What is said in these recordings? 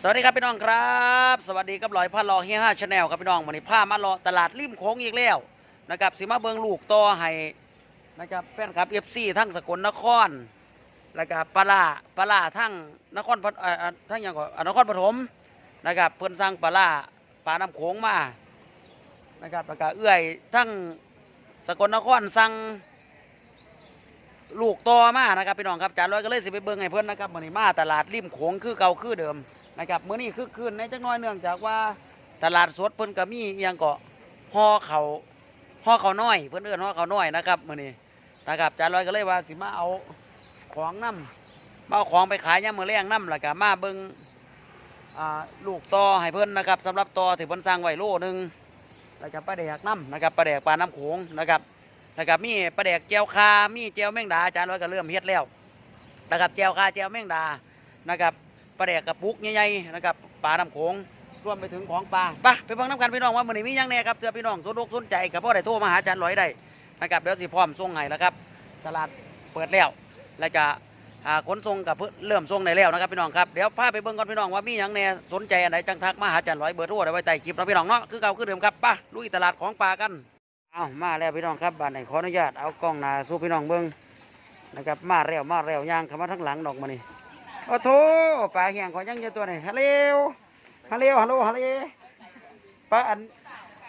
สวัสดีครับพี่น้องครับ สวัสดีกับลอยผ้ารอเฮียห้าชาแนลครับพี่น้องวันนี้ผ้ามารอตลาดริมโค้งอีกแล้วนะครับสิมาเบิงลูกต่อให้นะครับแฟนคลับเอฟซีทั้งสกลนครแล้วก็ปลาปลาทั้งนครพเอ่อทั้งอย่างก่อนนครปฐมนะครับเพิ่อนสั่งปลาปลาน้ำโขงมานะครับแล้วก็เอื้อยทั้งสกลนครสั่งลูกต่อมานะครับพี่น้องครับจานร้อยก็เลยสิไปเบิงให้เพิ่อนนะครับวันนี้มาตลาดริมโขงคือเก่าคือเดิม นะครับเมื้อนี้คือคืนในจักหน้อยเนื่องจากว่าตลาดสดเพิ่นก็มีอยังก็ห่อเขาห่อเขาน้อย เพิ่นเอิ้นห่อเขาน้อยนะครับเมื้อนี้นะครับจานลอยก็เลยว่าสิมาเอาของนํมาเอาของไปขายยามมื้อแรงนํแล้วก็มาเบิ่งลูกต่อให้เพิ่นนะครับสำหรับต่อที่เพิ่นสร้างไว้โลหนึ่งแล้วก็ปลาแดกน้ำนะครับปลาแดกปลาน้ำโขงนะครับนะครับมีปลาแดกแก้วคามีแก้วแมงดาอาจารย์ร้อยก็เริ่มเฮ็ดแล้วนะครับแก้วคาแก้วแมงดานะครับ ปลาแดกกระปุกใหญ่ๆนะครับปลาน้ำโขงรวมไปถึงของปลาไปไปเบิ่งน้ำกันพี่น้องว่ามื้อนี้มีหยังแหน่ครับเพื่อพี่น้องสนอกสนใจกับพ่อได้โทรมาหาอาจารย์ลอยได้นะครับเดี๋ยวสิพร้อมส่งให้แล้วครับ ตลาดเปิดแล้วแล้วจะอ่าขนส่งกับเพิ่นเริ่มส่งได้แล้วนะครับพี่น้องครับเดี๋ยวพาไปเบิ่งก่อนพี่น้องว่ามีหยังแหน่สนใจอันไหนจังทักมาหาอาจารย์ลอยเบอร์โทรเอาไว้ใต้คลิปนะพี่น้องเนาะคือเก่าคือเดิมครับไปลุยตลาดของปลากันเอามาแล้วพี่น้องครับบ้านไหนขออนุญาตเอากล้องหน้าสู่พี่น้องเบิ่งนะครับมาแล้วมาแล้วย่างเข้ามาทั้งหลังดอกมานี่ โอ้โถปลาแห้งขอยังเยอะตัวนี่ฮัลโหลฮัลโหลฮัลโหลฮัลโหลปลาอัน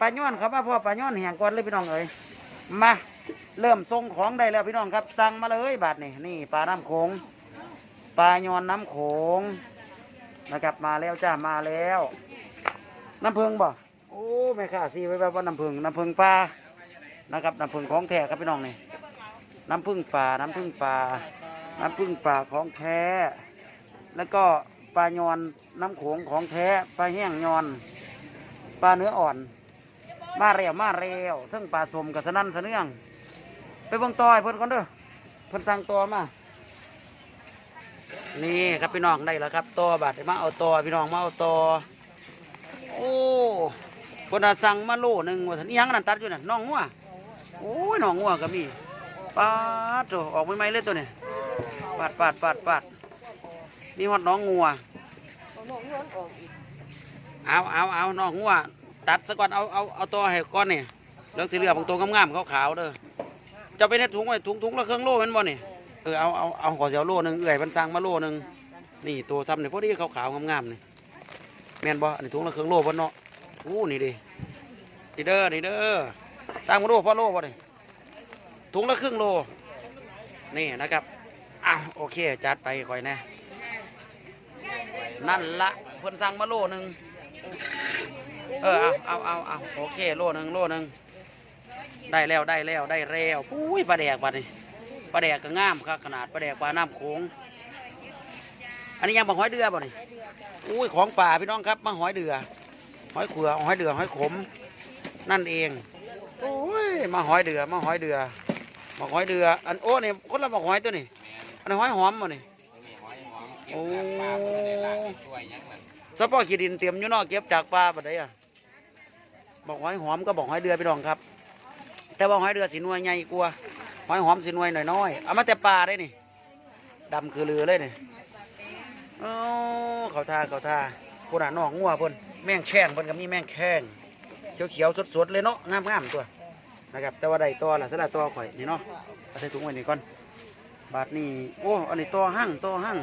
ปลาย้อนครับมาพ่อปลาย้อนแห้งก่อนเลยพี่น้องเอ้ยมาเริ่มส่งของได้แล้วพี่น้องครับสั่งมาเลยบาทนี่นี่ปลาน้ำโขงปลาย้อนน้ำโขงนะครับมาแล้วจ้ามาแล้ว น้ำเพิงบ่โอ้แม่ข้าซีไว้แบบว่าน้ำเพิงน้ำเพิงปลานะครับน้ำเพิงของแท้ครับพี่น้องนี่น้ำพึ่งปลาน้ำพึ่งปลาน้ำพึ่งป่าของแท้ แล้วก็ปลายอนน้ำโขงของแท้ปลาแห้งยอน ปลาเนื้ออ่อน มาเร็วมาเร็วทั้งปลาสมกับสนั่นสะเนื่อง ไปเบิ่งต่อยเพิ่นก่อนเด้อเพิ่นสั่งตัวมานี่ครับพี่น้องได้แล้วครับตัวบาดมาเอาตัวพี่น้องมาเอาตัวโอ้เพิ่นน่ะสั่งมาโลหนึ่งว่าซั่นยังนั่นตัดอยู่นั่นน้องงัวโอ้ยน้องงัวก็มีปาดโถออกใหม่ๆเลยตัวนี้ปาดปาดปาดปาด มีหอดน้องงัวเอาเอาเอาน้องงัวตัดซะก่อนเอาเอาเอาตัวให้ก้อนนี่เรื่องสีเหลืองบางตัวงามๆขาวๆเด้อจะไปในถุงไว้ถุงถุงละเครื่องโล่แมันบ่นี่เออเอาเอาเอาขอเสียวโล่หนึ่งเอื่อยมันสั่งมาโล่หนึ่งนี่ตัวซ้ำเนี่ยพอดีขาวๆงามๆนี่แม่นบ่อันนี้ถุงละเครื่องโล่บ่เนาะอู้นี่ดินี่เด้อนี่เด้อสร้างมาโล่พ่อโล่บ่นี่ถุงละครึ่งโลนี่นะครับอะโอเคจัดไปค่อยแน่ นั่นละเพิ่นสั่งมาโลหนึ่งเออเอาเอาเอาเอาโอเคโลหนึ่งโลหนึ่งได้แล้วได้แล้วได้แล้วปุ้ยปลาแดกบัดนี่ปลาแดกก็งามครับขนาดปลาแดกปลาน้ำโขงอันนี้ยังบักหอยเดือบ่นี่อุ้ยของป่าพี่น้องครับมาหอยเดือหอยเขือหอยเดือหอยขม นั่นเองโอ้ยมาหอยเดือมาหอยเดือมาหอยเดืออันโอ้เนี่ยคนละมาหอยตัวนี่อันนี้หอยหอมบ่นี่ โอ้สปอขีดินเตรียมอยู่นอกเก็บจากปลาบัดใดอะบอกหอยหอมก็บอกหอยเดือพี่น้องครับ แต่ว่าหอยเดือสีนวยใหญ่กว่าหอยหอมสีนวยหน่อยน้อยๆเอามาแต่ปลาได้นี่ดำคือเรือเลยนี่โอ้เขาท่าเขาท่าพุ่นอะน้องงัวพุ่นแม่งแช่งพุ่นก็มีแม่งแข้งเขียวเขียวสดๆเลยเนาะงามๆตัวนะครับ แต่ว่าได้ตัวละสละตัวข่อยนี่เนาะเอาใส่ถุงไว้นี่ก่อนบาทนี่โอ้อันนี้ตัวหั่งตัวหั่ง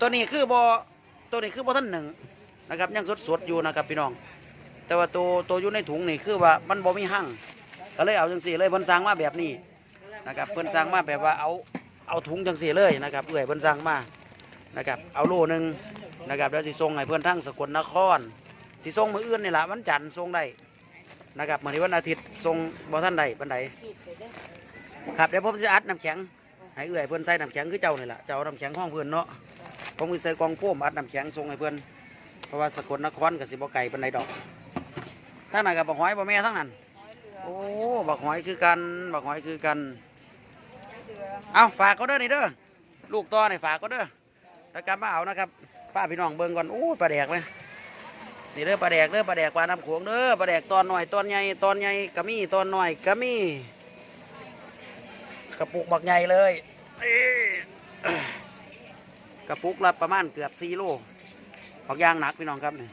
ตัวนี้คือบอตัวนี้คือบอท่านหนึ่งนะครับยังสดสดๆอยู่นะครับพี่น้อง แต่ว่าตัวตัวอยู่ในถุงนี่คือว่ามันบ่มีหั่งก็เลยเอาจังสี่เลยเพิ่นสั่งมาแบบนี้นะครับเพิ่นสั่งมาแบบว่าเอาเอาถุงจังสี่เลยนะครับเอื่อยเพิ่นสั่งมานะครับเอาโลหนึ่งนะครับเดี๋ยวสิส่งให้เพื่อนทั้งสกลนครสิส่งมืออื่นนี่แหละวันจันทร์ส่งได้นะครับเหมือนี้วันอาทิตย์ส่งบ่ท่านใดปันใดครับเดี๋ยวผมจะอัดน้ำแข็งให้เอื่อยเพื่อนใส่น้ำแข็งคือเจ้านี่แหละเจ้าน้ำแข็งห้องเพื่อนเนาะ ผมมีใส่กองโฟมอัดน้ำแข็งส่งให้เพื่อนเพราะว่าสกลนครกับสิบไก่เป็นไรดอกทั้งนั้นกับบักหอยบ่แม่ทั้งนั้น โอ้บักหอยคือกันบักหอยคือกัน เอาฝากเขาเด้อนี่เด้อลูกต่อนี่ฝากเขาเด้อแล้วกลับมาเอานะครับป้าพี่น้องเบิ่งก่อนโอ้ปลาแดกเลยนี่เด้อปลาแดกเด้อปลาแดกปลาน้ำโขงเด้อปลาแดกตอนหน่อยตอนใหญ่ตอนใหญ่กะมี่ตอนหน่อยกะมี่กระปุกบักใหญ่เลยเอ้ย กระปุกละประมาณเกือบสี่โลออกยางหนักพี่น้องครับนี่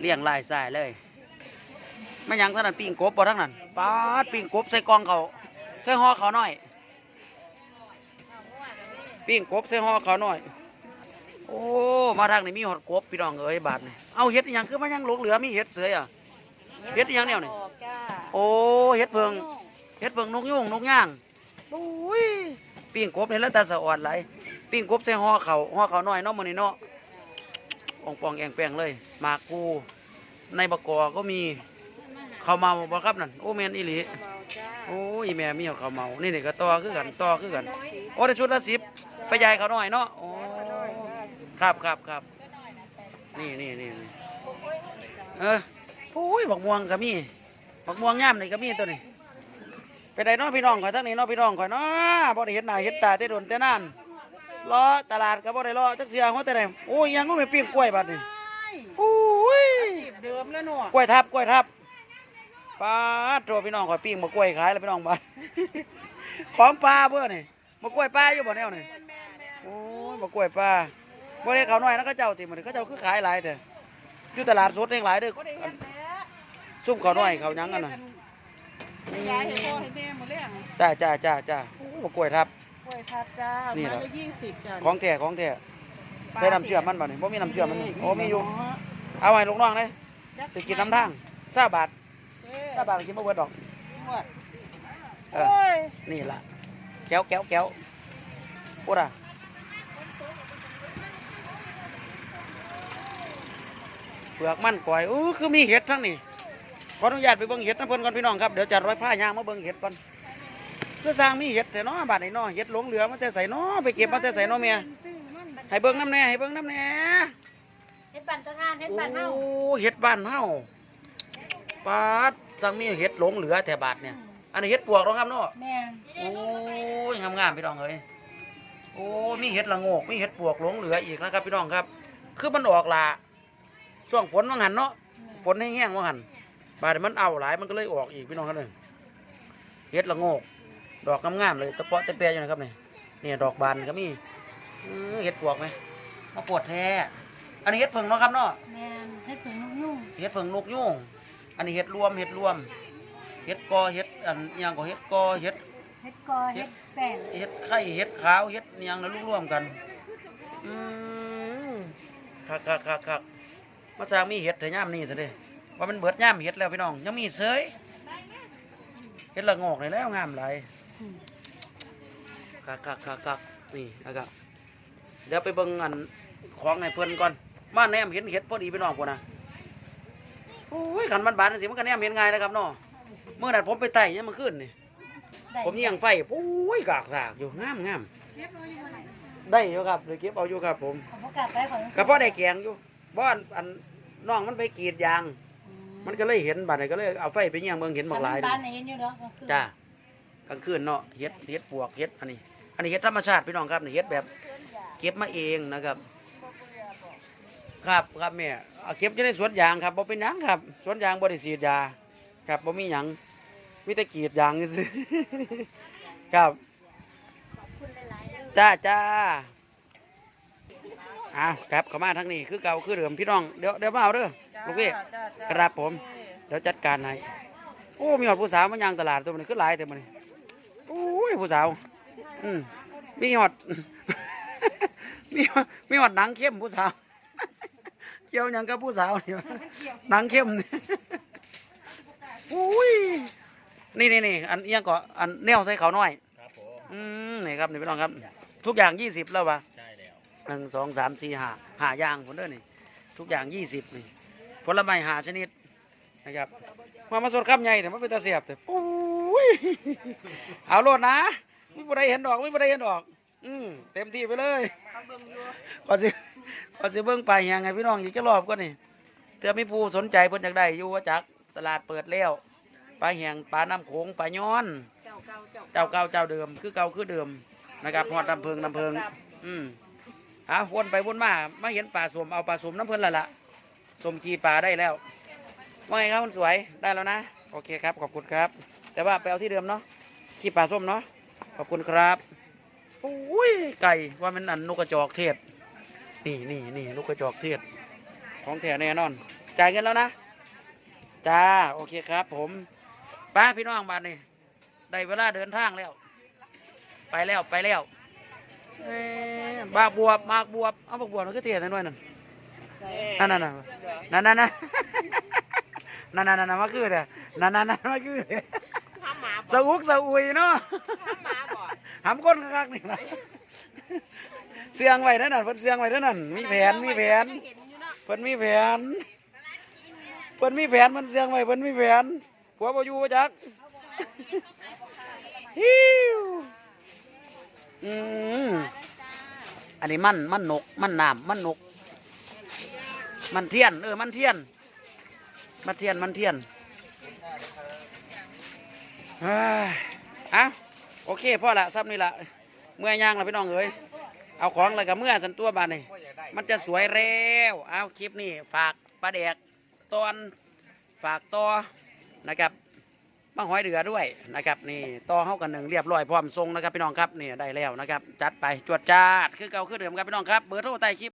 เลี้ยงลายสายเลยไม่หยังเท่านั้นปิ้งกบบ่ทั้งนั้นปาดปิ้งกบใส่กล่องเขาใส่ห่อเขาหน่อยปิ้งกบใส่ห่อเขาหน่อย โอ้มาทางนี้มีหอดกบพี่น้องเอ้ยบาทนี่เอาเห็ดอหยังคือมันยังหลงเหลือมีเห็ดเสืออะเฮ็ดอิหยังแนวนี่ออกจ้าโอ้เห็ดเพิงเห็ดเพิงนกยุงนกย่างโอ้ย ปิ้งกบนี่แล้วแต่สะออนไหลปิ้งกบใส่ห่อเขาห่อเขาหน่อยเนาะมื้อนี้เนาะองปองแองแปงเลยหมากกูในบกอก็มีเขาเมาบ่ครับนั่นโอ้แมนอีหลีโอ้ยแม่มีเขาเมานี่นี่ก็ต่อคือกันต่อคือกัน โอ้ได้ชุดละสิบไปยายเขาหน่อยเนาะโอ้ครับครับครับนี่นี่นี่นี่เออโอ้ยบักม่วงก็มีบักม่วงย่ามนี่ก็มีตัวนี้ ไปได้เนาะพี่น้องข่อยทั้งนี้เนาะพี่น้องข่อยเนาะบ่ได้เห็นหน้าเห็นตาแต่โดนแต่นานรอตลาดก็บ่ได้รอจักเสียหัวแต่ไหนโอ้ยยังก็ไม่ปิ้งกล้วยบัดนี่โอ้ยจีบเดิมแล้วหนูกล้วยทับกล้วยทับปลาโตพี่น้องข่อยปิ้งมากล้วยขายแล้วพี่น้องบ้านของปลาเพื่อนี่มากล้วยปลาอยู่บ่แนวนี่โอ้ยมากล้วยปลาบ่ได้เขาน้อยนะเขาเจ้าติมันเขาเจ้าคือขายหลายแต่อยู่ตลาดสดเองหลายเด้อก็ได้เห็นแล้วซุ่มเขาน้อยเขาหยังกันน่ะไป ย้ายให้พ่อให้แม่มาเลี้ยงจ้าจ้าจ้าจ้าโอ้มากล้วยทับ กล้วยทับจ้านี่นี่เหรอละยี่สิบจ้าของแท้ของแท้ใส่น้ำเชื่อมมันบ่นี่บ่มีน้ำเชื่อมมันนี่โอ้มีอยู่เอาไว้ลูกน้องเลยสิกินน้ำทางซาบาทซาบาทกินบ่เบิดดอก หมดเอโอ้อยนี่ล่ะแก้วแก้วแก้วพูดอะเปลือกมันก่อยอู้คือมีเห็ดทั้งนี่ ขออนุญาตไปเบิ่งเห็ดนะเพิ่นก่อนพี่น้องครับเดี๋ยวจัดร้อยผ้ายางมาเบิ่งเห็ดก่อนคือสร้างมีเห็ดแต่เนาะบาดนี้เนาะเห็ดหลงเหลือมาแต่ใส่เนาะไปเก็บมาแต่ใส่เนาะเมียให้เบิ่งน้ำแน่ให้เบิ่งน้ำแน่เฮ็ดปั่นตะงานเฮ็ดโอ้ปั่นเฮาเห็ดบ้านเฮาปาดสั่งมีเห็ดหลงเหลือแต่บาดเนี่ย อันนี้เห็ดปวกเนาะครับเนาะแม่โอ้ยงามๆพี่น้องเอ้ยโอ้มีเห็ดละโงกมีเห็ดปวกหลงเหลืออีกนะครับพี่น้องครับ คือมันออกละช่วงฝนว่างันเนาะฝนแห้งๆว่างัน บาดนี้มันเอาหลายมันก็เลยออกอีกพี่น้องครับเลยเห็ดละโงก ดอกงามๆเลยตะเปาะตะเปียอยู่นะครับเนี่ยเนี่ยดอกบานก็มีอื้อเห็ดปวกไหมมาปวดแท้ อันนี้เห็ดผึ่งเนาะครับเนาะแม่เฮ็ดผึ่งนุ่งเห็ดผึ่งนกยุงอันนี้เห็ดรวมเห็ดรวมเห็ดกอเห็ดอันอิหยังก็เห็ดกอเห็ดเฮ็ดกอเฮ็ดแป้งเห็ดไข่เห็ดขาวเห็ดอิหยังนะรวมๆกันอืมคักคักคักคักมาสร้างมีเห็ดแต่ย่ามนี่สิเด้ ว่ามันเบิดย่ามเห็ดแล้วพี่น้อง ยังมีเสยเห็ดละโงอกนี่แล้วงามหลายคักคักคักคักนี่นะครับเดี๋ยวไปเบิ่งอันของในเพื่อนก่อนมาแนมเห็นเห็ดพอดีพี่น้องพวกนะโอ้ยขันบานๆสิมันก็แนมเห็นง่ายนะครับเนาะเมื่อนั้นผมไปไต่เนี่ยามมันขึ้นนี่ผมเยี่ยงไฟโอ้ยกากสากอยู่งามงามเก็บเอาอยู่บ่ไหนได้อยู่ครับเลยเก็บเอาอยู่ครับผมขอบ่กลับไปขอก็พอได้แกงอยู่บ้านอันน้องมันไปกรีดยาง มันก็เลยเห็นบัดนี้ก็เลยเอาไฟไปเยี่ยงเบิ่งเห็นบักหลายบ้านไหนเห็นอยู่เนาะก็คือจ้ากลางคืนเนาะเฮ็ดเฮ็ดปวกเฮ็ดอันนี้ อันนี้เฮ็ดธรรมชาติพี่น้องครับนี่เฮ็ดแบบ เก็บมาเองนะครับ ครับครับแม่เอาเก็บอยู่ในสวนยางครับบ่เป็นหยังครับ สวนยางบ่ได้ฉีดยา ครับบ่มีหยังมีแต่กรีดยางซื่อครับคุณหลายๆเด้อจ้าจ้าอ้าวครับเข้ามาทางนี้คือเก่าคือเดิมพี่น้องเดี๋ยวเดี๋ยวมาเอาเด้อ ลูกพี่จ้าจ้าครับผม เดี๋ยวจัดการให้โอ้มีหอดผู้สาวมายางตลาดตัวนี้ขึ้นหลายแต่มันนี่โอ้ยผู้สาว อืมมีหอด มีหอดมีหอดหนังเข้มผู้สาว เกี่ยวหยังกับผู้สาวนี่วะหนังเข้มนี่อุ้ยนี่นี่นี่อันเอียงก็อันแนวใส่เขาวน้อย ครับผมอืมนี่ครับนี่พี่น้องครับ ทุกอย่างยี่สิบแล้วปะใช่แล้ว หนึ่งสองสามสี่ห้าห้าอย่างผลเด้อนี่ ทุกอย่างยี่สิบนี่ ผลไม้หาชนิดนะครับมามาสดคำใหญ่แต่มันเป็นตาเสียบแต่ปุ้ยเอาโลดนะไม่บได้เห็นดอกไม่บได้เห็นดอก อืมเต็มที่ไปเลยก่อนสิก่อนสิเบิ้งไปยังไงพี่น้องอีกจะรอบก็นี่เตือมีผู้สนใจเพิ่นอยากได้อยู่ว่าจักตลาดเปิดแล้วปลาแหงปลาน้ำโขงปลาย้อน เจ้าเก่าเจ้าเดิม คือเก่าคือเดิมนะครับหอดน้ำเพิงน้ำเพิง อืมอะวนไปวนมามาเห็นป่าสมเอาป่าสมน้ำเพิ่นและละ สมขีป่าได้แล้วว่าไงครับคุณสวยได้แล้วนะ โอเคครับ ขอบคุณครับ แต่ว่าไปเอาที่เดิมเนาะขีป่าส้มเนาะขอบคุณครับโอ้ยไก่ว่ามันอันนกกระจอกเทศ นี่นี่นี่ลูกกระจอกเทศ ของแถวแน่นอน จ่ายเงินแล้วนะจ้าโอเคครับ ผมป้าพี่น้องบ้านนี่ได้เวลาเดินทางแล้ว ไปแล้วไปแล้วเอ้ยบากบวบมากบวบเอาบากบวบมันก็เตี้ยนิดหน่อยนั่น นั่นนั่นนั่นนั่นนั่นนั่นนั่นนั่นนั่นมาคือเด้อนั่นนั่นนั่นมาคือเด้อข้ามหมาบ่สะอุกสะอุยเนาะข้ามหมาบ่หำก้นคักๆนี่นะเสียงไว้นั่นน่ะเพิ่นเสียงไว้นั่นน่ะมีแผนมีแผนเห็นอยู่เนาะเพิ่นมีแผนเพิ่นมีแผนมันเสียงไว้เพิ่นมีแผนผัวบ่อยู่บ่จักฮิวอืมอันนี้มันมันนกมันน้ำมันนก มันเทียน เออ มันเทียน มันเทียน มันเทียนเฮ้ยอ้าโอเคพ่อละซ้ำนี่ละเมื่อย่างละพี่น้องเอ้ยเอาของอะไรกับเมื่อสันตัวบานนี่มันจะสวยแล้วเอาคลิปนี้ฝากปลาแดกตอนฝากต่อนะครับมาหอยเดือด้วยนะครับนี่ต่อเข้ากันหนึ่งเรียบร้อยพร้อมทรงนะครับพี่น้องครับนี่ได้แล้วนะครับ จัดไปจวดจาดคือเก่าคือเดิมครับพี่น้องครับเบอร์โทรใต้คลิป